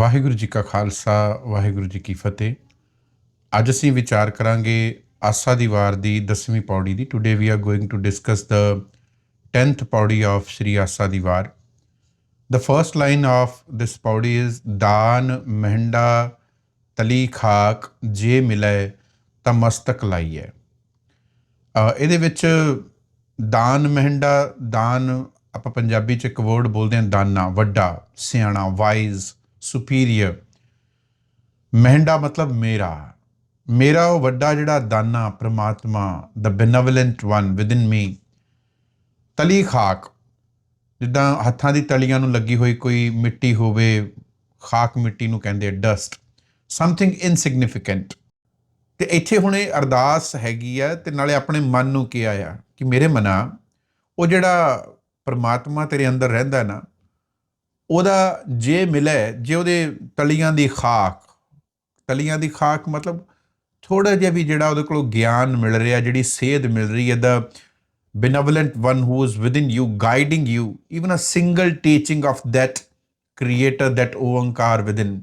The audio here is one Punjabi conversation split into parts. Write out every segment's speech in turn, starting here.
ਵਾਹਿਗੁਰੂ ਜੀ ਕਾ ਖਾਲਸਾ ਵਾਹਿਗੁਰੂ ਜੀ ਕੀ ਫਤਿਹ। ਅੱਜ ਅਸੀਂ ਵਿਚਾਰ ਕਰਾਂਗੇ ਆਸਾ ਦੀ ਵਾਰ ਦੀ 10ਵੀਂ ਪੌੜੀ ਦੀ। Today we are going to discuss the 10th pauri of Shri Asa di Var. The first line of this pauri is ਦਾਨ ਮਹਿੰਡਾ ਤਲੀ ਖਾਕ ਜੇ ਮਿਲੇ ਤਾਂ ਮਸਤਕ ਲਾਈਏ ਅ, ਇਹਦੇ ਵਿੱਚ ਦਾਨ ਮਹਿੰਡਾ ਦਾਨ ਆਪਾਂ ਪੰਜਾਬੀ ਚ ਇੱਕ ਵਰਡ ਬੋਲਦੇ ਹਾਂ ਦਾਨਾ ਵੱਡਾ ਸਿਆਣਾ ਵਾਈਜ਼ ਸੁਪੀਰੀਅਰ ਮਹਿੰਡਾ ਮਤਲਬ ਮੇਰਾ। ਮੇਰਾ ਉਹ ਵੱਡਾ ਜਿਹੜਾ ਦਾਨਾ, ਪ੍ਰਮਾਤਮਾ ਦ ਬੈਨੇਵਲੈਂਟ ਵਨ ਵਿਦਿਨ ਮੀ ਤਲੀ ਖਾਕ। ਜਿੱਦਾਂ ਹੱਥਾਂ ਦੀ ਤਲੀਆਂ ਨੂੰ ਲੱਗੀ ਹੋਈ ਕੋਈ ਮਿੱਟੀ ਹੋਵੇ, ਖਾਕ ਮਿੱਟੀ ਨੂੰ ਕਹਿੰਦੇ ਡਸਟ ਸਮਥਿੰਗ ਇਨਸਿਗਨੀਫੀਕੈਂਟ ਤੇ ਇੱਥੇ ਹੁਣ ਇਹ ਅਰਦਾਸ ਹੈਗੀ ਆ ਤੇ ਨਾਲੇ ਆਪਣੇ ਮਨ ਨੂੰ ਕਿਹਾ ਆ ਕਿ ਮੇਰੇ ਮਨਾ, ਉਹ ਜਿਹੜਾ ਪਰਮਾਤਮਾ ਤੇਰੇ ਅੰਦਰ ਰਹਿੰਦਾ ਨਾ ਉਹਦਾ ਜੇ ਮਿਲੇ, ਜੇ ਉਹਦੇ ਤਲੀਆਂ ਦੀ ਖਾਕ, ਤਲੀਆਂ ਦੀ ਖਾਕ ਮਤਲਬ ਥੋੜਾ ਜਿਹਾ ਵੀ ਜਿਹੜਾ ਉਹਦੇ ਕੋਲੋਂ ਗਿਆਨ ਮਿਲ ਰਿਹਾ, ਜਿਹੜੀ ਸੇਧ ਮਿਲ ਰਹੀ ਹੈ ਦਾ benevolent one who is within you, guiding you, even a single teaching of that creator, that Onkar within,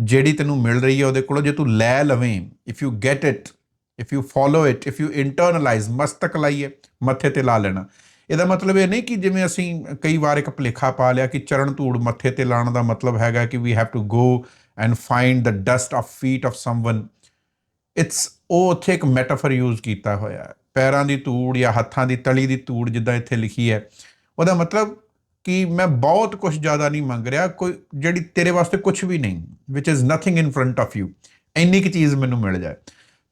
ਜਿਹੜੀ ਤੈਨੂੰ ਮਿਲ ਰਹੀ ਹੈ ਉਹਦੇ ਕੋਲੋਂ, ਜੇ ਤੂੰ ਲੈ ਲਵੇਂ if you get it if you follow it if you internalize ਮਸਤਕ ਲਾਈਏ, ਮੱਥੇ ਤੇ ਲਾ ਲੈਣਾ। ਇਹਦਾ ਮਤਲਬ ਇਹ ਨਹੀਂ ਕਿ ਜਿਵੇਂ ਅਸੀਂ ਕਈ ਵਾਰ ਇੱਕ ਭੁਲੇਖਾ ਪਾ ਲਿਆ ਕਿ ਚਰਨ ਧੂੜ ਮੱਥੇ ਤੇ ਲਾਉਣ ਦਾ ਮਤਲਬ ਹੈਗਾ ਕਿ we have to go and find the dust of feet of someone it's ਉਹ ਉੱਥੇ ਇੱਕ ਮੈਟਾਫਰ ਯੂਜ਼ ਕੀਤਾ ਹੋਇਆ ਹੈ। ਪੈਰਾਂ ਦੀ ਧੂੜ ਜਾਂ ਹੱਥਾਂ ਦੀ ਤਲੀ ਦੀ ਧੂੜ ਜਿੱਦਾਂ ਇੱਥੇ ਲਿਖੀ ਹੈ। ਉਹਦਾ ਮਤਲਬ ਕਿ ਮੈਂ ਬਹੁਤ ਕੁਝ ਜ਼ਿਆਦਾ ਨਹੀਂ ਮੰਗ ਰਿਹਾ, ਕੋਈ ਜਿਹੜੀ ਤੇਰੇ ਵਾਸਤੇ ਕੁਝ ਵੀ ਨਹੀਂ which is nothing in front of you ਇੰਨੀ ਕੁ ਚੀਜ਼ ਮੈਨੂੰ ਮਿਲ ਜਾਏ।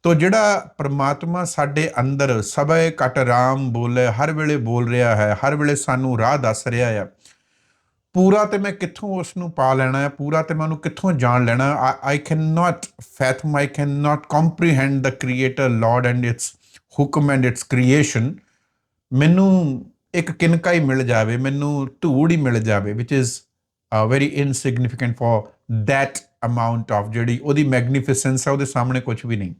ਤੋ ਜਿਹੜਾ ਪ੍ਰਮਾਤਮਾ ਸਾਡੇ ਅੰਦਰ ਸਭੇ ਕਟ ਰਾਮ ਬੋਲੇ, ਹਰ ਵੇਲੇ ਬੋਲ ਰਿਹਾ ਹੈ, ਹਰ ਵੇਲੇ ਸਾਨੂੰ ਰਾਹ ਦੱਸ ਰਿਹਾ ਹੈ ਪੂਰਾ ਤੇ ਮੈਂ ਕਿੱਥੋਂ ਉਸ ਨੂੰ ਪਾ ਲੈਣਾ ਹੈ, ਪੂਰਾ ਤੇ ਮੈਂ ਉਹਨੂੰ ਕਿੱਥੋਂ ਜਾਣ ਲੈਣਾ I can not fathom I can not comprehend the creator lord and its hukam and its creation ਮੈਨੂੰ ਇੱਕ ਕਿਨਕਾ ਹੀ ਮਿਲ ਜਾਵੇ, ਮੈਨੂੰ ਧੂੜ ਹੀ ਮਿਲ ਜਾਵੇ which is very insignificant for that amount of ਜਿਹੜੀ ਉਹਦੀ ਮੈਗਨੀਫੀਸੈਂਸ ਹੈ, ਉਹਦੇ ਸਾਹਮਣੇ ਕੁਝ ਵੀ ਨਹੀਂ।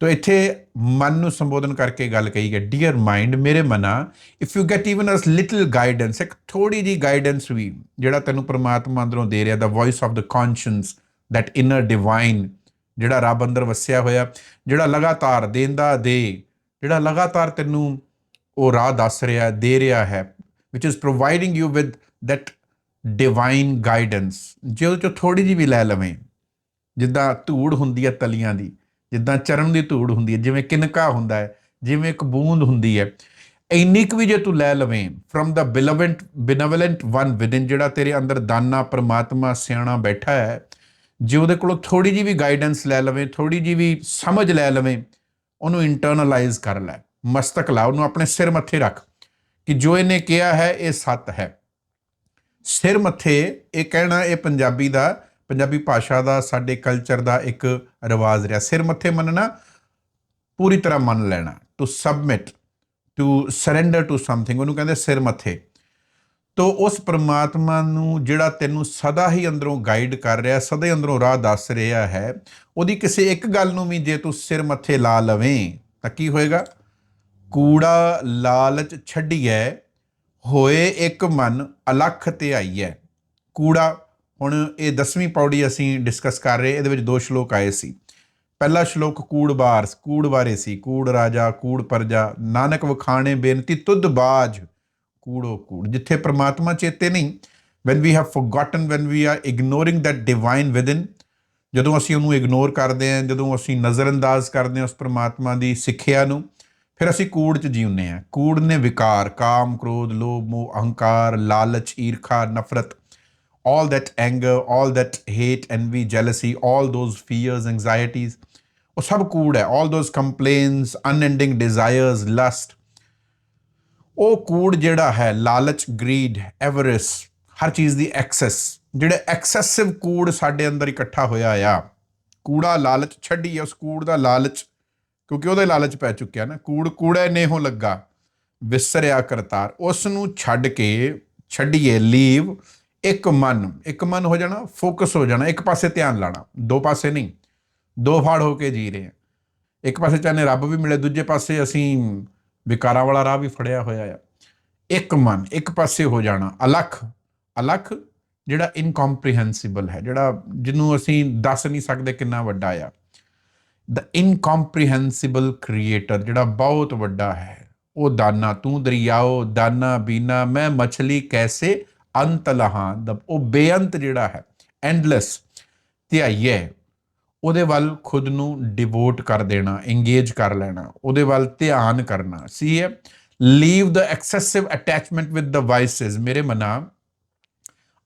ਤੋ ਇੱਥੇ ਮਨ ਨੂੰ ਸੰਬੋਧਨ ਕਰਕੇ ਗੱਲ ਕਹੀ ਹੈ ਡੀਅਰ ਮਾਈਂਡ ਮੇਰੇ ਮਨਾ if you get even as little guidance ਇੱਕ ਥੋੜੀ ਜੀ ਗਾਈਡੈਂਸ ਵੀ ਜਿਹੜਾ ਤੈਨੂੰ ਪ੍ਰਮਾਤਮਾ ਅੰਦਰੋਂ ਦੇ ਰਿਹਾ ਦਾ voice of the conscience that inner divine ਜਿਹੜਾ ਰੱਬ ਅੰਦਰ ਵਸਿਆ ਹੋਇਆ, ਜਿਹੜਾ ਲਗਾਤਾਰ ਦੇਂਦਾ ਦੇ, ਜਿਹੜਾ ਲਗਾਤਾਰ ਤੈਨੂੰ ਉਹ ਰਾਹ ਦੱਸ ਰਿਹਾ, ਦੇ ਰਿਹਾ ਹੈ which is providing you with that divine guidance ਜੇ ਉਹ ਚੋਂ ਥੋੜੀ ਜੀ ਵੀ ਲੈ ਲਵੇਂ, ਜਿੱਦਾਂ ਧੂੜ ਹੁੰਦੀ ਹੈ ਤਲੀਆਂ ਦੀ ਜਿੱਦਾਂ ਚਰਨ ਦੀ ਧੂੜ ਹੁੰਦੀ ਹੈ, ਜਿਵੇਂ ਕਿਨਕਾ ਹੁੰਦਾ ਹੈ, ਜਿਵੇਂ ਇੱਕ ਬੂੰਦ ਹੁੰਦੀ ਹੈ। ਇੰਨੀ ਕੁ ਵੀ ਜੇ ਤੂੰ ਲੈ ਲਵੇਂ from the benevolent benevolent one within ਜਿਹੜਾ ਤੇਰੇ ਅੰਦਰ ਦਾਨਾ, ਪ੍ਰਮਾਤਮਾ, ਸਿਆਣਾ ਬੈਠਾ ਹੈ, ਜੇ ਉਹਦੇ ਕੋਲੋਂ ਥੋੜੀ ਜੀ ਵੀ ਗਾਈਡੈਂਸ ਲੈ ਲਵੇਂ ਥੋੜੀ ਜੀ ਵੀ ਸਮਝ ਲੈ ਲਵੇਂ, ਉਹਨੂੰ ਇੰਟਰਨਲਾਈਜ਼ ਕਰ ਲੈ, ਮਸਤਕ ਲਾ, ਉਹਨੂੰ ਆਪਣੇ ਸਿਰ ਮੱਥੇ ਰੱਖ, ਕਿ ਜੋ ਇਹਨੇ ਕਿਹਾ ਹੈ, ਇਹ ਸੱਤ ਹੈ। ਸਿਰ ਮੱਥੇ, ਇਹ ਕਹਿਣਾ, ਇਹ ਪੰਜਾਬੀ ਦਾ ਪੰਜਾਬੀ ਭਾਸ਼ਾ ਦਾ, ਸਾਡੇ ਕਲਚਰ ਦਾ ਇੱਕ ਰਿਵਾਜ ਰਿਹਾ। ਸਿਰ ਮੱਥੇ ਮੰਨਣਾ, ਪੂਰੀ ਤਰ੍ਹਾਂ ਮੰਨ ਲੈਣਾ। To submit to surrender to something ਉਹਨੂੰ ਕਹਿੰਦੇ ਸਿਰ ਮੱਥੇ। ਤੋ ਉਸ ਪ੍ਰਮਾਤਮਾ ਨੂੰ ਜਿਹੜਾ ਤੈਨੂੰ ਸਦਾ ਹੀ ਅੰਦਰੋਂ ਗਾਈਡ ਕਰ ਰਿਹਾ, ਸਦਾ ਹੀ ਅੰਦਰੋਂ ਰਾਹ ਦੱਸ ਰਿਹਾ ਹੈ, ਉਹਦੀ ਕਿਸੇ ਇੱਕ ਗੱਲ ਨੂੰ ਵੀ ਜੇ ਤੂੰ ਸਿਰ ਮੱਥੇ ਲਾ ਲਵੇਂ, ਤਾਂ ਕੀ ਹੋਏਗਾ? ਕੂੜਾ ਲਾਲਚ ਛੱਡੀਐ, ਹੋਏ ਇੱਕ ਮਨ ਅਲਖ ਤੇ ਆਈਐ। ਕੂੜਾ ਹੁਣ ਇਹ 10ਵੀਂ ਪੌੜੀ ਅਸੀਂ ਡਿਸਕਸ ਕਰ ਰਹੇ, ਇਹਦੇ ਵਿੱਚ ਦੋ ਸ਼ਲੋਕ ਆਏ ਸੀ। ਪਹਿਲਾ ਸ਼ਲੋਕ, ਕੂੜ ਬਾਰ ਕੂੜ ਬਾਰੇ ਸੀ, ਕੂੜ ਰਾਜਾ, ਕੂੜ ਪਰਜਾ, ਨਾਨਕ ਵਖਾਣੇ ਬੇਨਤੀ, ਤੁਧ ਬਾਜ, ਕੂੜੋ ਕੂੜ, ਜਿੱਥੇ ਪ੍ਰਮਾਤਮਾ ਚੇਤੇ ਨਹੀਂ। When we have forgotten, when we are ignoring that divine within, ਜਦੋਂ ਅਸੀਂ ਉਹਨੂੰ ਇਗਨੋਰ ਕਰਦੇ ਹਾਂ, ਜਦੋਂ ਅਸੀਂ ਨਜ਼ਰਅੰਦਾਜ਼ ਕਰਦੇ ਹਾਂ ਉਸ ਪ੍ਰਮਾਤਮਾ ਦੀ ਸਿੱਖਿਆ ਨੂੰ, ਫਿਰ ਅਸੀਂ ਕੂੜ ਚ ਜੀਉਂਦੇ ਹਾਂ। ਕੂੜ ਨੇ ਵਿਕਾਰ, ਕਾਮ, ਕ੍ਰੋਧ, ਲੋਭ, ਮੋਹ, ਅਹੰਕਾਰ, ਲਾਲਚ, ਈਰਖਾ, ਨਫ਼ਰਤ all that anger, all that hate, envy, jealousy, all those fears, anxieties ਉਹ ਸਭ ਕੂੜ ਹੈ all those complaints, unending desires, lust ਉਹ ਕੂੜ ਜਿਹੜਾ ਹੈ ਲਾਲਚ ਗਰੀਡ ਐਵਰਿਸ ਹਰ ਚੀਜ਼ ਦੀ ਐਕਸੈਸ ਜਿਹੜੇ ਐਕਸੈਸਿਵ ਕੂੜ ਸਾਡੇ ਅੰਦਰ ਇਕੱਠਾ ਹੋਇਆ ਆ ਕੂੜਾ ਲਾਲਚ ਛੱਡੀ ਉਸ ਕੂੜ ਦਾ ਲਾਲਚ ਕਿਉਂਕਿ ਉਹਦੇ ਲਾਲਚ ਪੈ ਚੁੱਕਿਆ ਨਾ ਕੂੜ ਕੂੜੇ ਨੇਹੋਂ ਲੱਗਾ ਵਿਸਰਿਆ ਕਰਤਾਰ ਉਸ ਨੂੰ ਛੱਡ ਕੇ ਛੱਡੀਏ ਲੀਵ ਇੱਕ ਮਨ ਇੱਕ ਮਨ ਹੋ ਜਾਣਾ, ਫੋਕਸ ਹੋ ਜਾਣਾ, ਇੱਕ ਪਾਸੇ ਧਿਆਨ ਲਾਣਾ, ਦੋ ਪਾਸੇ ਨਹੀਂ, ਦੋ ਫਾੜ ਹੋ ਕੇ ਜੀ ਰਹੇ ਆ ਇੱਕ ਪਾਸੇ ਚਾਹਨੇ ਰੱਬ ਵੀ ਮਿਲੇ, ਦੂਜੇ ਪਾਸੇ ਅਸੀਂ ਵਿਕਾਰਾਂ ਵਾਲਾ ਰਾਹ ਵੀ ਫੜਿਆ ਹੋਇਆ ਆ। ਇੱਕ ਮਨ, ਇੱਕ ਪਾਸੇ ਹੋ ਜਾਣਾ, ਅਲਖ ਅਲਖ ਜਿਹੜਾ ਇਨਕੰਪ੍ਰੀਹੈਂਸਿਬਲ ਹੈ, ਜਿਹੜਾ ਜਿਹਨੂੰ ਅਸੀਂ ਦੱਸ ਨਹੀਂ ਸਕਦੇ ਕਿੰਨਾ ਵੱਡਾ ਆ। ਦ ਇਨਕੰਪ੍ਰੀਹੈਂਸਿਬਲ ਕ੍ਰੀਏਟਰ ਜਿਹੜਾ ਬਹੁਤ ਵੱਡਾ ਹੈ, ਉਹ ਦਾਨਾ, ਤੂੰ ਦਰਿਆਓ, ਦਾਨਾ, ਬੀਨਾ, ਮੈਂ ਮਛਲੀ, ਕੈਸੇ ਅੰਤ ਲਹਾਂ ਦਾ ਉਹ ਬੇਅੰਤ ਜਿਹੜਾ ਹੈ ਐਂਡਲੈਸ ਧਿਆਈਏ ਉਹਦੇ ਵੱਲ ਖੁਦ ਨੂੰ ਡਿਵੋਟ ਕਰ ਦੇਣਾ ਇੰਗੇਜ ਕਰ ਲੈਣਾ, ਉਹਦੇ ਵੱਲ ਧਿਆਨ ਕਰਨਾ। ਸੀ ਹੈ leave the excessive attachment with the vices ਮੇਰੇ ਮਨਾ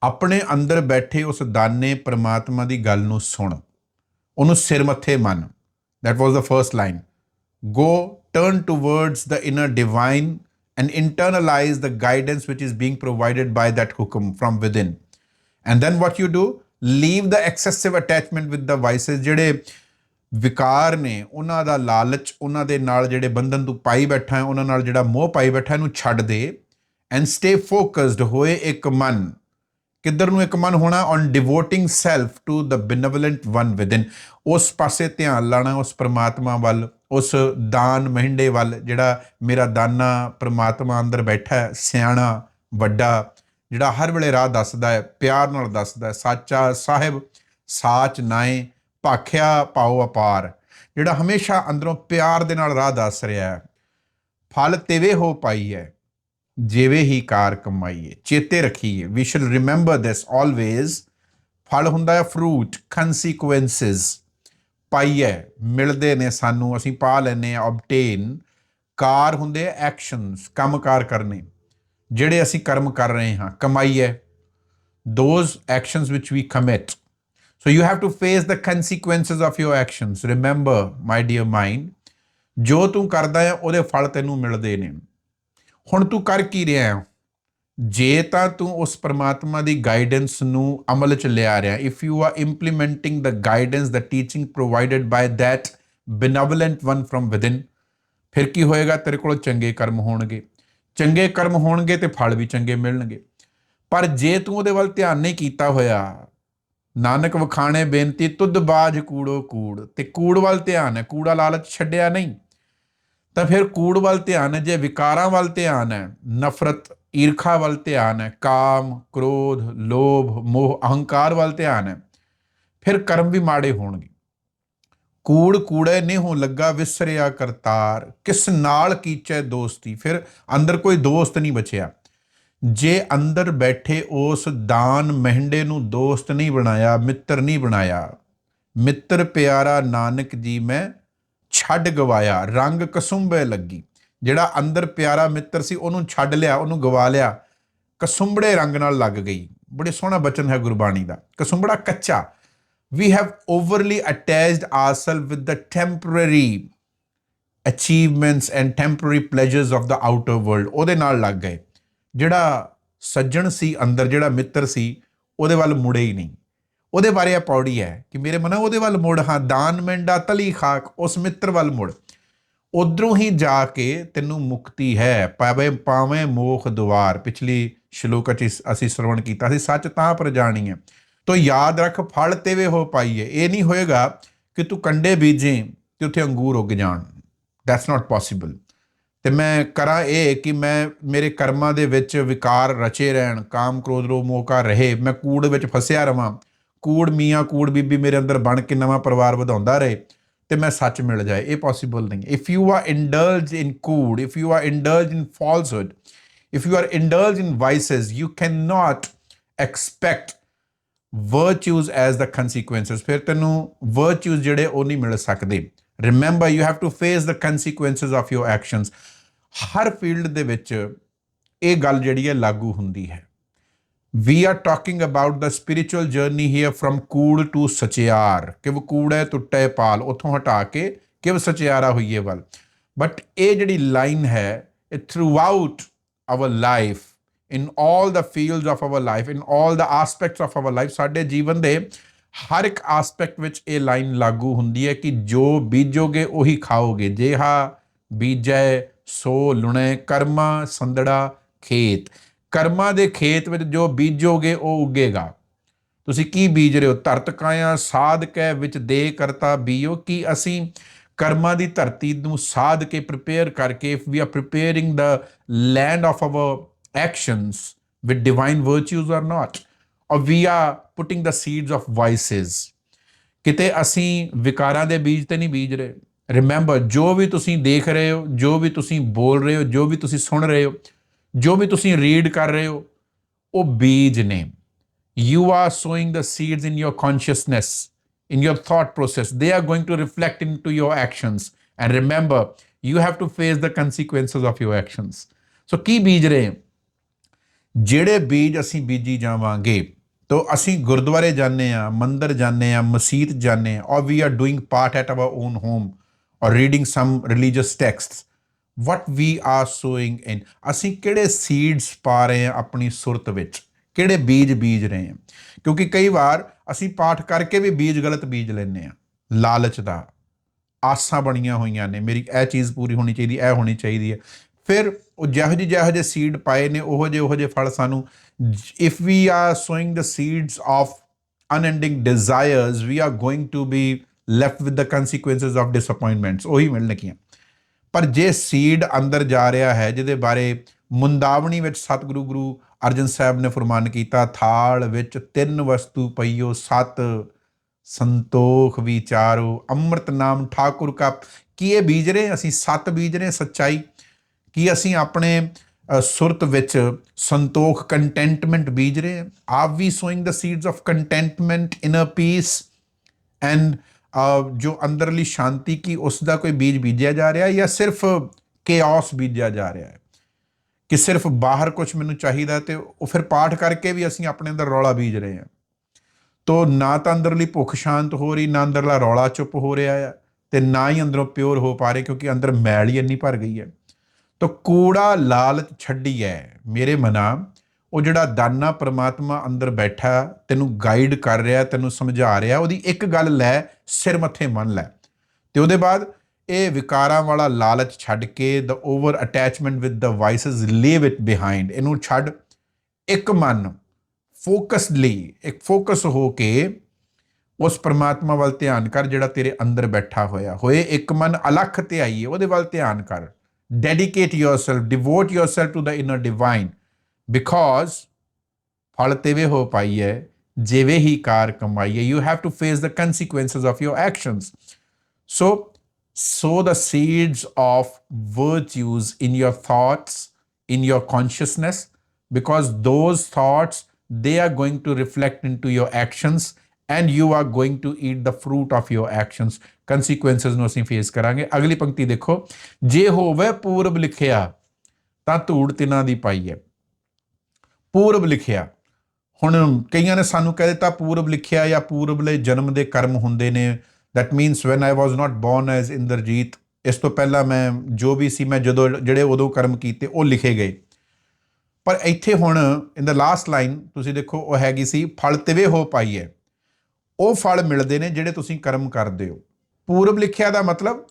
ਆਪਣੇ ਅੰਦਰ ਬੈਠੇ ਉਸ ਦਾਨੇ ਪ੍ਰਮਾਤਮਾ ਦੀ ਗੱਲ ਨੂੰ ਸੁਣ। ਉਹਨੂੰ ਸਿਰ ਮੱਥੇ ਮੰਨ। That was the first line go turn towards the inner divine and internalize the guidance which is being provided by that hukum from within and then what you do leave the excessive attachment with the vices ਜਿਹੜੇ ਵਿਕਾਰ ਨੇ ਉਹਨਾਂ ਦਾ ਲਾਲਚ ਉਹਨਾਂ ਦੇ ਨਾਲ ਜਿਹੜੇ ਬੰਧਨ ਤੂੰ ਪਾਈ ਬੈਠਾ ਹੈ ਉਹਨਾਂ ਨਾਲ ਜਿਹੜਾ ਮੋਹ ਪਾਈ ਬੈਠਾ ਇਹਨੂੰ ਛੱਡ ਦੇ ਐਂਡ ਸਟੇ ਫੋਕਸਡ ਹੋਏ ਇੱਕ ਮਨ ਕਿੱਧਰ ਨੂੰ ਇੱਕ ਮਨ ਹੋਣਾ? On devoting self to the benevolent one within ਉਸ ਪਾਸੇ ਧਿਆਨ ਲਾਣਾ, ਉਸ ਪ੍ਰਮਾਤਮਾ ਵੱਲ, ਉਸ ਦਾਨ ਮਹਿੰਡੇ ਵੱਲ, ਜਿਹੜਾ ਮੇਰਾ ਦਾਨਾ ਪ੍ਰਮਾਤਮਾ ਅੰਦਰ ਬੈਠਾ ਹੈ, ਸਿਆਣਾ, ਵੱਡਾ, ਜਿਹੜਾ ਹਰ ਵੇਲੇ ਰਾਹ ਦੱਸਦਾ ਹੈ, ਪਿਆਰ ਨਾਲ ਦੱਸਦਾ ਹੈ, ਸਾਚਾ ਸਾਹਿਬ, ਸਾਚ ਨਾਏ, ਭਾਖਿਆ ਪਾਓ ਅਪਾਰ। ਜਿਹੜਾ ਹਮੇਸ਼ਾ ਅੰਦਰੋਂ ਪਿਆਰ ਦੇ ਨਾਲ ਰਾਹ ਦੱਸ ਰਿਹਾ ਹੈ, ਫਲ ਤੇਵੇ ਹੋ ਪਾਈ ਹੈ। ਜਿਵੇਂ ਹੀ ਕਾਰ ਕਮਾਈਏ, ਚੇਤੇ ਰੱਖੀਏ। We should remember this always ਫਲ ਹੁੰਦਾ ਹੈ ਫਰੂਟ ਕਨਸੀਕੁਐਂਸਸ ਪਾਈਏ, ਮਿਲਦੇ ਨੇ ਸਾਨੂੰ, ਅਸੀਂ ਪਾ ਲੈਨੇ ਆ ਆਬਟੇਨ ਕਾਰ ਹੁੰਦੇ ਆ ਐਕਸ਼ਨਸ ਕੰਮਕਾਰ ਕਰਨੇ। ਜਿਹੜੇ ਅਸੀਂ ਕਰਮ ਕਰ ਰਹੇ ਹਾਂ, ਕਮਾਈਏ। Those actions which we commit so you have to face the consequences of your actions remember, my dear mind, ਜੋ ਤੂੰ ਕਰਦਾ ਹੈ, ਉਹਦੇ ਫਲ ਤੈਨੂੰ ਮਿਲਦੇ ਨੇ। ਹੁਣ ਤੂੰ ਕਰ ਕੀ ਰਿਹਾ ਹੈ? ਜੇ ਤਾਂ ਤੂੰ ਉਸ ਪਰਮਾਤਮਾ ਦੀ ਗਾਈਡੈਂਸ ਨੂੰ ਅਮਲ ਚ ਲਿਆ ਰਿਹਾ if you are implementing the guidance the teaching provided by that benevolent one from within ਫਿਰ ਕੀ ਹੋਏਗਾ? ਤੇਰੇ ਕੋਲ ਚੰਗੇ ਕਰਮ ਹੋਣਗੇ। ਚੰਗੇ ਕਰਮ ਹੋਣਗੇ ਤੇ ਫਲ ਵੀ ਚੰਗੇ ਮਿਲਣਗੇ। ਪਰ ਜੇ ਤੂੰ ਉਹਦੇ ਵੱਲ ਧਿਆਨ ਨਹੀਂ ਕੀਤਾ ਹੋਇਆ, ਨਾਨਕ ਵਖਾਣੇ ਬੇਨਤੀ, ਤੁਧ ਬਾਜ ਕੂੜੋ ਕੂੜ, ਤੇ ਕੂੜ ਵੱਲ ਧਿਆਨ ਹੈ। ਕੂੜਾ ਲਾਲਚ ਛੱਡਿਆ ਨਹੀਂ। ਤਾਂ ਫਿਰ ਕੂੜ ਵੱਲ ਧਿਆਨ ਹੈ, ਜੇ ਵਿਕਾਰਾਂ ਵੱਲ ਧਿਆਨ ਹੈ, ਨਫ਼ਰਤ, ਈਰਖਾ ਵੱਲ ਧਿਆਨ ਹੈ, ਕਾਮ, ਕ੍ਰੋਧ, ਲੋਭ, ਮੋਹ, ਅਹੰਕਾਰ ਵੱਲ ਧਿਆਨ ਹੈ, ਫਿਰ ਕਰਮ ਵੀ ਮਾੜੇ ਹੋਣਗੇ। ਕੂੜ ਕੂੜੇ ਨੇ ਹੋ ਲੱਗਾ, ਵਿਸਰਿਆ ਕਰਤਾਰ, ਕਿਸ ਨਾਲ ਕੀਚੈ ਦੋਸਤੀ? ਫਿਰ ਅੰਦਰ ਕੋਈ ਦੋਸਤ ਨਹੀਂ ਬਚਿਆ। ਜੇ ਅੰਦਰ ਬੈਠੇ ਉਸ ਦਾਨ ਮਹਿੰਡੇ ਨੂੰ ਦੋਸਤ ਨਹੀਂ ਬਣਾਇਆ, ਮਿੱਤਰ ਨਹੀਂ ਬਣਾਇਆ, ਮਿੱਤਰ ਪਿਆਰਾ ਨਾਨਕ ਜੀ, ਮੈਂ ਛੱਡ ਗਵਾਇਆ, ਰੰਗ ਕਸੁੰਬੇ ਲੱਗੀ। ਜਿਹੜਾ ਅੰਦਰ ਪਿਆਰਾ ਮਿੱਤਰ ਸੀ, ਉਹਨੂੰ ਛੱਡ ਲਿਆ, ਉਹਨੂੰ ਗਵਾ ਲਿਆ। ਕਸੁੰਬੜੇ ਰੰਗ ਨਾਲ ਲੱਗ ਗਈ। ਬੜੇ ਸੋਹਣਾ ਬਚਨ ਹੈ ਗੁਰਬਾਣੀ ਦਾ। ਕਸੁੰਬੜਾ ਕੱਚਾ। We have overly attached ourselves with the temporary achievements and temporary pleasures of the outer world. ਉਹਦੇ ਨਾਲ ਲੱਗ ਗਏ। ਜਿਹੜਾ ਸੱਜਣ ਸੀ ਅੰਦਰ, ਜਿਹੜਾ ਮਿੱਤਰ ਸੀ, ਉਹਦੇ ਵੱਲ ਮੁੜੇ ਹੀ ਨਹੀਂ। ਉਹਦੇ ਬਾਰੇ ਆ ਪੌੜੀ ਹੈ ਕਿ ਮੇਰੇ ਮਨਾ ਉਹਦੇ ਵੱਲ ਮੁੜ, ਹਾਂ, ਦਾਨ ਮਿੰਡਾ ਤਲੀ ਖਾਕ, ਉਸ ਮਿੱਤਰ ਵੱਲ ਮੁੜ। ਉਧਰੋਂ ਹੀ ਜਾ ਕੇ ਤੈਨੂੰ ਮੁਕਤੀ ਹੈ ਪਾਵੇ ਪਾਵੇਂ ਮੋਖ ਦੁਆਰ। ਪਿਛਲੀ ਸ਼ਲੋਕ ਚ ਅਸੀਂ ਸਰਵਣ ਕੀਤਾ ਸੀ, ਸੱਚ ਤਾਂ ਪਰ ਜਾਣੀ ਹੈ। ਤੋ ਯਾਦ ਰੱਖ, ਫਲ ਤੇਵੇ ਹੋ ਪਾਈਏ। ਇਹ ਨਹੀਂ ਹੋਏਗਾ ਕਿ ਤੂੰ ਕੰਡੇ ਬੀਜੇ ਤੇ ਉੱਥੇ ਅੰਗੂਰ ਉੱਗ ਜਾਣ। ਦੈਟਸ ਨਾਟ ਪੋਸੀਬਲ ਤੇ ਮੈਂ ਕਰਾਂ ਇਹ ਕਿ ਮੈਂ ਮੇਰੇ ਕਰਮਾਂ ਦੇ ਵਿੱਚ ਵਿਕਾਰ ਰਚੇ ਰਹਿਣ, ਕਾਮ, ਕ੍ਰੋਧ, ਰੋਹ, ਮੋਹ ਕਾ ਰਹੇ, ਮੈਂ ਕੂੜ ਵਿੱਚ ਫਸਿਆ ਰਵਾਂ। ਕੂੜ ਮੀਆਂ, ਕੂੜ ਬੀਬੀ ਮੇਰੇ ਅੰਦਰ ਬਣ ਕੇ ਨਵਾਂ ਪਰਿਵਾਰ ਵਧਾਉਂਦਾ ਰਹੇ ਤੇ ਮੈਂ ਸੱਚ ਮਿਲ ਜਾਏ, ਇਹ ਪੋਸੀਬਲ ਨਹੀਂ। If you are indulge in koorh if you are indulge in falsehood if you are indulge in vices you can not expect virtues as the consequences ਫਿਰ ਤੈਨੂੰ virtues ਜਿਹੜੇ ਉਹ ਨਹੀਂ ਮਿਲ ਸਕਦੇ। Remember you have to face the consequences of your actions ਹਰ ਫੀਲਡ ਦੇ ਵਿੱਚ ਇਹ ਗੱਲ ਜਿਹੜੀ ਹੈ ਲਾਗੂ ਹੁੰਦੀ ਹੈ। We are talking about the spiritual journey here from ਕੂੜ to ਸਚਿਆਰ ਕਿ ਉਹ ਕੂੜ ਹੈ ਟੁੱਟੇ ਪਾਲ ਉਥੋਂ ਹਟਾ ਕੇ ਕਿ ਉਹ ਸਚਿਆਰਾ ਹੋਈਏ ਵੱਲ ਬਟ ਇਹ ਜਿਹੜੀ ਲਾਈਨ ਹੈ ਇਹ throughout our life in all the fields of our life in all the aspects of our life ਸਾਡੇ ਜੀਵਨ ਦੇ ਹਰ ਇੱਕ ਆਸਪੈਕਟ ਵਿੱਚ ਇਹ ਲਾਈਨ ਲਾਗੂ ਹੁੰਦੀ ਹੈ ਕਿ ਜੋ ਬੀਜੋਗੇ ਉਹੀ ਖਾਓਗੇ ਜਿਹਾ ਬੀਜੈ ਸੋ ਲੁਣੇ ਕਰਮਾ ਸੰਦੜਾ ਖੇਤ ਕਰਮਾਂ ਦੇ ਖੇਤ ਵਿੱਚ ਜੋ ਬੀਜੋਗੇ, ਉਹ ਉੱਗੇਗਾ। ਤੁਸੀਂ ਕੀ ਬੀਜ ਰਹੇ ਹੋ? ਧਰਤ ਕਾਇਆ, ਸਾਧ ਕੈ, ਵਿੱਚ ਦੇ ਕਰਤਾ ਬੀਓ। ਕਿ ਅਸੀਂ ਕਰਮਾਂ ਦੀ ਧਰਤੀ ਨੂੰ ਸਾਧ ਕੇ ਪ੍ਰਿਪੇਅਰ ਕਰਕੇ if we are preparing the land of our actions with divine virtues are not or we are putting the seeds of vices, ਕਿਤੇ ਅਸੀਂ ਵਿਕਾਰਾਂ ਦੇ ਬੀਜ ਤੇ ਨਹੀਂ ਬੀਜ ਰਹੇ। ਰਿਮੈਂਬਰ ਜੋ ਵੀ ਤੁਸੀਂ ਦੇਖ ਰਹੇ ਹੋ, ਜੋ ਵੀ ਤੁਸੀਂ ਬੋਲ ਰਹੇ ਹੋ, ਜੋ ਵੀ ਤੁਸੀਂ ਸੁਣ ਰਹੇ ਹੋ ਜੋ ਵੀ ਤੁਸੀਂ ਰੀਡ ਕਰ ਰਹੇ ਹੋ ਉਹ ਬੀਜ ਨੇ you are sowing the seeds in your consciousness in your thought process they are going to reflect into your actions and remember you have to face the consequences of your actions so ਕੀ ਬੀਜ ਰਹੇ ਹਾਂ ਜਿਹੜੇ ਬੀਜ ਅਸੀਂ ਬੀਜੀ ਜਾਵਾਂਗੇ ਤੋ ਅਸੀਂ ਗੁਰਦੁਆਰੇ ਜਾਂਦੇ ਆ ਮੰਦਰ ਜਾਂਦੇ ਆ ਮਸਜਿਦ ਜਾਂਦੇ ਆ or we are doing part at our own home or reading some religious texts what we are sowing in ਅਸੀਂ ਕਿਹੜੇ ਸੀਡਸ ਪਾ ਰਹੇ ਹਾਂ ਆਪਣੀ ਸੁਰਤ ਵਿੱਚ? ਕਿਹੜੇ ਬੀਜ ਬੀਜ ਰਹੇ ਹਾਂ? ਕਿਉਂਕਿ ਕਈ ਵਾਰ ਅਸੀਂ ਪਾਠ ਕਰਕੇ ਵੀ ਬੀਜ ਗਲਤ ਬੀਜ ਲੈਂਦੇ ਆ ਲਾਲਚ ਦਾ ਆਸਾਂ ਬਣੀਆਂ ਹੋਈਆਂ ਨੇ। ਮੇਰੀ ਇਹ ਚੀਜ਼ ਪੂਰੀ ਹੋਣੀ ਚਾਹੀਦੀ, ਇਹ ਹੋਣੀ ਚਾਹੀਦੀ ਹੈ। ਫਿਰ ਉਹ ਜਿਹੋ ਜਿਹੇ ਜਿਹੋ ਜਿਹੇ ਸੀਡ ਪਾਏ ਨੇ, ਉਹੋ ਜਿਹੇ ਉਹੋ ਜਿਹੇ ਫਲ ਸਾਨੂੰ if we are sowing the seeds of unending desires we are going to be left with the consequences of disappointments ਉਹੀ ਮਿਲਣਗੀਆਂ। ਪਰ ਜੇ ਸੀਡ ਅੰਦਰ ਜਾ ਰਿਹਾ ਹੈ, ਜਿਹਦੇ ਬਾਰੇ ਮੁੰਦਾਵਣੀ ਵਿੱਚ ਸਤਿਗੁਰੂ ਗੁਰੂ ਅਰਜਨ ਸਾਹਿਬ ਨੇ ਫਰਮਾਨ ਕੀਤਾ, ਥਾਲ ਵਿੱਚ ਤਿੰਨ ਵਸਤੂ ਪਈਓ, ਸਤ ਸੰਤੋਖ ਵਿਚਾਰੋ, ਅੰਮ੍ਰਿਤ ਨਾਮ ਠਾਕੁਰ ਕਾ। ਕੀ ਇਹ ਬੀਜ ਰਹੇ? ਅਸੀਂ ਸਤ ਬੀਜ ਰਹੇ, ਸੱਚਾਈ। ਕੀ ਅਸੀਂ ਆਪਣੇ ਸੁਰਤ ਵਿੱਚ ਸੰਤੋਖ ਕੰਟੈਂਟਮੈਂਟ ਬੀਜ ਰਹੇ? ਆਪ we sowing the seeds of contentment in a peace and ਜੋ ਅੰਦਰਲੀ ਸ਼ਾਂਤੀ ਕੀ ਉਸ ਦਾ ਕੋਈ ਬੀਜ ਬੀਜਿਆ ਜਾ ਰਿਹਾ ਹੈ ਜਾਂ ਸਿਰਫ ਕੇਓਸ ਬੀਜਿਆ ਜਾ ਰਿਹਾ ਹੈ? ਕਿ ਸਿਰਫ ਬਾਹਰ ਕੁਝ ਮੈਨੂੰ ਚਾਹੀਦਾ ਤੇ ਉਹ ਫਿਰ ਪਾਠ ਕਰਕੇ ਵੀ ਅਸੀਂ ਆਪਣੇ ਅੰਦਰ ਰੌਲਾ ਬੀਜ ਰਹੇ ਹਾਂ? ਤੋ ਨਾ ਤਾਂ ਅੰਦਰਲੀ ਭੁੱਖ ਸ਼ਾਂਤ ਹੋ ਰਹੀ, ਨਾ ਅੰਦਰਲਾ ਰੌਲਾ ਚੁੱਪ ਹੋ ਰਿਹਾ ਹੈ ਤੇ ਨਾ ਹੀ ਅੰਦਰੋਂ ਪਿਓਰ ਹੋ ਪਾ ਰਹੇ ਕਿਉਂਕਿ ਅੰਦਰ ਮੈਲ ਹੀ ਇੰਨੀ ਭਰ ਗਈ ਹੈ। ਤੋ ਕੂੜਾ ਲਾਲਚ ਛੱਡੀ ਹੈ ਮੇਰੇ ਮਨਾ ਉਹ ਜਿਹੜਾ ਦਾਨਾ ਪ੍ਰਮਾਤਮਾ ਅੰਦਰ ਬੈਠਾ, ਤੈਨੂੰ ਗਾਈਡ ਕਰ ਰਿਹਾ, ਤੈਨੂੰ ਸਮਝਾ ਰਿਹਾ, ਉਹਦੀ ਇੱਕ ਗੱਲ ਲੈ, ਸਿਰ ਮੱਥੇ ਮੰਨ ਲੈ। ਤੇ ਉਹਦੇ ਬਾਅਦ ਇਹ ਵਿਕਾਰਾਂ ਵਾਲਾ ਲਾਲਚ ਛੱਡ ਕੇ the over attachment with the vices leave it behind ਇਹਨੂੰ ਛੱਡ, ਇੱਕ ਮਨ ਫੋਕਸਡਲੀ ਇੱਕ ਫੋਕਸ ਹੋ ਕੇ ਉਸ ਪਰਮਾਤਮਾ ਵੱਲ ਧਿਆਨ ਕਰ, ਜਿਹੜਾ ਤੇਰੇ ਅੰਦਰ ਬੈਠਾ ਹੋਇਆ। ਹੋਏ ਇੱਕ ਮਨ ਅਲੱਖ ਤੇ ਆਈਏ, ਉਹਦੇ ਵੱਲ ਧਿਆਨ ਕਰ। Dedicate yourself devote yourself to the inner divine because ਫਲ ਤੇਵੇ ਹੋ ਪਾਈਏ ਜਿਵੇਂ ਹੀ ਕਾਰ ਕਮਾਈਏ you have to face the consequences of your actions so sow the seeds of virtues in your thoughts in your consciousness because those thoughts they are going to reflect into your actions and you are going to eat the fruit of your actions consequences ਨੂੰ ਅਸੀਂ ਫੇਸ ਕਰਾਂਗੇ ਅਗਲੀ ਪੰਕਤੀ ਦੇਖੋ ਜੇ ਹੋਵੇ ਪੂਰਬ ਲਿਖਿਆ ਤਾਂ ਧੂੜ ਤਿਨਾਂ ਦੀ ਪਾਈ ਹੈ ਪੂਰਬ ਲਿਖਿਆ। ਹੁਣ ਕਈਆਂ ਨੇ ਸਾਨੂੰ ਕਹਿ ਦਿੱਤਾ ਪੂਰਬ ਲਿਖਿਆ ਜਾਂ ਪੂਰਬਲੇ ਜਨਮ ਦੇ ਕਰਮ ਹੁੰਦੇ ਨੇ। That means when I was not born as Inderjit, ਇਸ ਤੋਂ ਪਹਿਲਾਂ ਮੈਂ ਜੋ ਵੀ ਸੀ, ਮੈਂ ਜਦੋਂ ਜਿਹੜੇ ਉਦੋਂ ਕਰਮ ਕੀਤੇ, ਉਹ ਲਿਖੇ ਗਏ। ਪਰ ਇੱਥੇ ਹੁਣ ਇਨ ਦਾ ਲਾਸਟ ਲਾਈਨ ਤੁਸੀਂ ਦੇਖੋ, ਉਹ ਹੈਗੀ ਸੀ, ਫਲ ਤਿਵੇ ਹੋ ਪਾਈਏ ਉਹ ਫਲ ਮਿਲਦੇ ਨੇ ਜਿਹੜੇ ਤੁਸੀਂ ਕਰਮ ਕਰਦੇ ਹੋ। ਪੂਰਬ ਲਿਖਿਆ ਦਾ ਮਤਲਬ,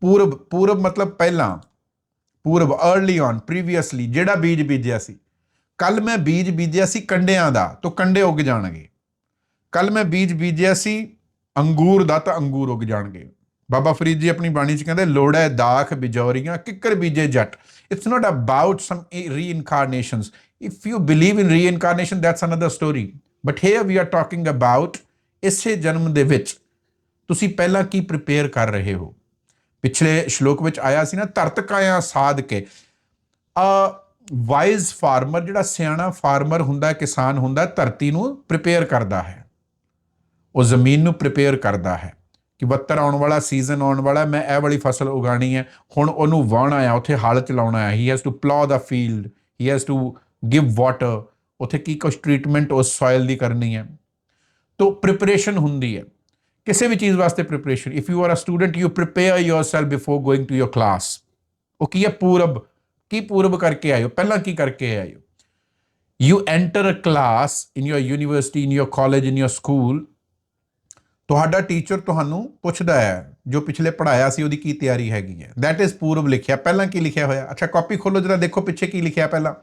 ਪੂਰਬ ਪੂਰਬ ਮਤਲਬ ਪਹਿਲਾਂ, ਪੂਰਬ अर्ਲੀ ਔਨ ਪ੍ਰੀਵੀਅਸਲੀ ਜਿਹੜਾ ਬੀਜ ਬੀਜਿਆ ਸੀ। ਕੱਲ ਮੈਂ ਬੀਜ ਬੀਜਿਆ ਸੀ ਕੰਡਿਆਂ ਦਾ, ਤਾਂ ਕੰਡੇ ਉੱਗ ਜਾਣਗੇ। ਕੱਲ ਮੈਂ ਬੀਜ ਬੀਜਿਆ ਸੀ ਅੰਗੂਰ ਦਾ, ਤਾਂ ਅੰਗੂਰ ਉੱਗ ਜਾਣਗੇ। ਬਾਬਾ ਫਰੀਦ ਜੀ ਆਪਣੀ ਬਾਣੀ 'ਚ ਕਹਿੰਦੇ, ਲੋੜੈ ਦਾਖ ਬਿਜੌਰੀਆਂ, ਕਿੱਕਰ ਬੀਜੇ ਜੱਟ। It's not about some reincarnations if you believe in reincarnation that's another story but here we are talking about ਇਸੇ ਜਨਮ ਦੇ ਵਿੱਚ ਤੁਸੀਂ ਪਹਿਲਾਂ ਕੀ ਪ੍ਰਿਪੇਅਰ ਕਰ ਰਹੇ ਹੋ? ਪਿਛਲੇ ਸ਼ਲੋਕ ਵਿੱਚ ਆਇਆ ਸੀ ਨਾ ਧਰਤ ਕਾਇਆ ਸਾਧ ਕੇ। ਅ ਵਾਈਜ਼ ਫਾਰਮਰ ਜਿਹੜਾ ਸਿਆਣਾ ਫਾਰਮਰ ਹੁੰਦਾ ਕਿਸਾਨ ਹੁੰਦਾ ਧਰਤੀ ਨੂੰ ਪ੍ਰਿਪੇਅਰ ਕਰਦਾ ਹੈ। ਉਹ ਜ਼ਮੀਨ ਨੂੰ ਪ੍ਰਿਪੇਅਰ ਕਰਦਾ ਹੈ ਕਿ ਬੱਤਰ ਆਉਣ ਵਾਲਾ ਸੀਜ਼ਨ ਆਉਣ ਵਾਲਾ ਮੈਂ ਇਹ ਵਾਲੀ ਫਸਲ ਉਗਾਣੀ ਹੈ, ਹੁਣ ਉਹਨੂੰ ਵਾਹਣਾ ਆ ਉੱਥੇ ਹਲ ਚਲਾਉਣਾ ਹੈ he has to plough the field he has to give water ਉੱਥੇ ਕੀ ਕੁਛ ਟ੍ਰੀਟਮੈਂਟ ਉਸ ਸੋਇਲ ਦੀ ਕਰਨੀ ਹੈ। ਤੋ ਪ੍ਰਿਪਰੇਸ਼ਨ ਹੁੰਦੀ ਹੈ। ਕਿਸੇ ਵੀ ਚੀਜ਼ ਵਾਸਤੇ preparation if you are a student you prepare yourself before going to your class ਉਹ ਕੀ ਹੈ? ਪੂਰਬ ਕੀ ਪੂਰਬ ਕਰਕੇ ਆਇਓ? ਪਹਿਲਾਂ ਕੀ ਕਰਕੇ ਆਇਓ? You enter a class in your university in your college in your school ਤੁਹਾਡਾ ਟੀਚਰ ਤੁਹਾਨੂੰ ਪੁੱਛਦਾ ਹੈ, ਜੋ ਪਿਛਲੇ ਪੜਾਇਆ ਸੀ, ਉਹਦੀ ਕੀ ਤਿਆਰੀ ਹੈਗੀ ਹੈ? That ਇਜ਼ ਪੂਰਬ ਲਿਖਿਆ। ਪਹਿਲਾਂ ਕੀ ਲਿਖਿਆ ਹੋਇਆ? ਅੱਛਾ ਕਾਪੀ ਖੋਲੋ ਜਰਾ, ਦੇਖੋ ਪਿੱਛੇ ਕੀ ਲਿਖਿਆ ਪਹਿਲਾਂ।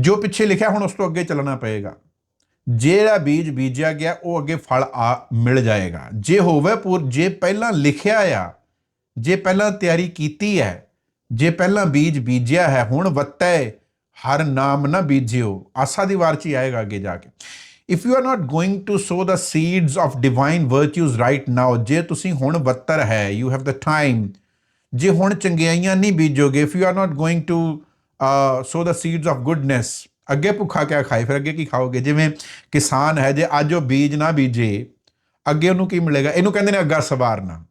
ਜੋ ਪਿੱਛੇ ਲਿਖਿਆ, ਹੁਣ ਉਸ ਤੋਂ ਅੱਗੇ ਚੱਲਣਾ ਪਏਗਾ। ਜਿਹੜਾ ਬੀਜ ਬੀਜਿਆ ਗਿਆ, ਉਹ ਅੱਗੇ ਫਲ ਆ, ਮਿਲ ਜਾਏਗਾ। ਜੇ ਹੋਵੇ ਪੂਰ, ਜੇ ਪਹਿਲਾਂ ਲਿਖਿਆ ਆ, ਜੇ ਪਹਿਲਾਂ ਤਿਆਰੀ ਕੀਤੀ ਹੈ ਜੇ ਪਹਿਲਾਂ ਬੀਜ ਬੀਜਿਆ ਹੈ, ਹੁਣ ਵੱਤੈ, ਹਰ ਨਾਮ ਨਾ ਬੀਜਿਓ। ਆਸਾ ਦੀ ਵਾਰ ਚ ਹੀ ਆਏਗਾ ਅੱਗੇ ਜਾ ਕੇ। If you are not going to sow the seeds of divine virtues right now ਜੇ ਤੁਸੀਂ ਹੁਣ ਵੱਤਰ ਹੈ ਯੂ ਹੈਵ ਦ ਟਾਈਮ ਜੇ ਹੁਣ ਚੰਗਿਆਈਆਂ ਨਹੀਂ ਬੀਜੋਗੇ if you are not going to sow the seeds of goodness ਅੱਗੇ ਭੁੱਖਾ ਕਿਆ ਖਾਏ, ਫਿਰ ਅੱਗੇ ਕੀ ਖਾਓਗੇ? ਜਿਵੇਂ ਕਿਸਾਨ ਹੈ, ਜੇ ਅੱਜ ਉਹ ਬੀਜ ਨਾ ਬੀਜੇ, ਅੱਗੇ ਉਹਨੂੰ ਕੀ ਮਿਲੇਗਾ? ਇਹਨੂੰ ਕਹਿੰਦੇ ਨੇ ਅੱਗਾ ਸਵਾਰਨਾ।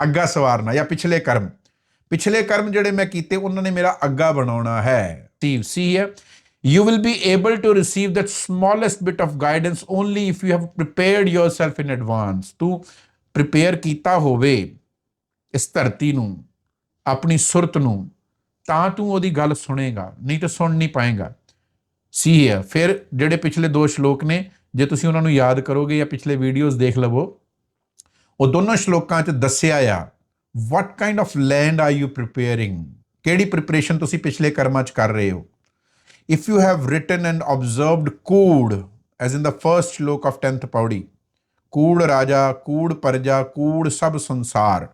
ਅੱਗਾ ਸਵਾਰਨਾ ਜਾਂ ਪਿਛਲੇ ਕਰਮ। ਪਿਛਲੇ ਕਰਮ ਜਿਹੜੇ ਮੈਂ ਕੀਤੇ, ਉਹਨਾਂ ਨੇ ਮੇਰਾ ਅੱਗਾ ਬਣਾਉਣਾ ਹੈ। ਸੀ ਸੀ ਹੈ you will be able to receive that smallest bit of guidance only if you have prepared yourself in advance. ਤੂੰ prepare ਕੀਤਾ ਹੋਵੇ ਇਸ ਧਰਤੀ ਨੂੰ, ਆਪਣੀ ਸੁਰਤ ਨੂੰ, ਤਾਂ ਤੂੰ ਉਹਦੀ ਗੱਲ ਸੁਣੇਗਾ, ਨਹੀਂ ਤਾਂ ਸੁਣ ਨਹੀਂ ਪਾਏਗਾ। ਸੀ ਹੈ ਫਿਰ ਜਿਹੜੇ ਪਿਛਲੇ ਦੋ ਸ਼ਲੋਕ ਨੇ, ਜੇ ਤੁਸੀਂ ਉਹਨਾਂ ਨੂੰ ਯਾਦ ਕਰੋਗੇ ਜਾਂ ਪਿਛਲੇ ਵੀਡੀਓਜ਼ ਦੇਖ ਲਵੋ, ਉਹ ਦੋਨੋਂ ਸ਼ਲੋਕਾਂ 'ਚ ਦੱਸਿਆ ਆ what kind of land are you preparing ਕਿਹੜੀ ਪ੍ਰਿਪਰੇਸ਼ਨ ਤੁਸੀਂ ਪਿਛਲੇ ਕਰਮਾਂ 'ਚ ਕਰ ਰਹੇ ਹੋ? If you have written and observed ਕੂੜ, as in the first shloka of 10th paudi ਕੂੜ ਰਾਜਾ, ਕੂੜ ਪਰਜਾ, ਕੂੜ ਸਭ ਸੰਸਾਰ,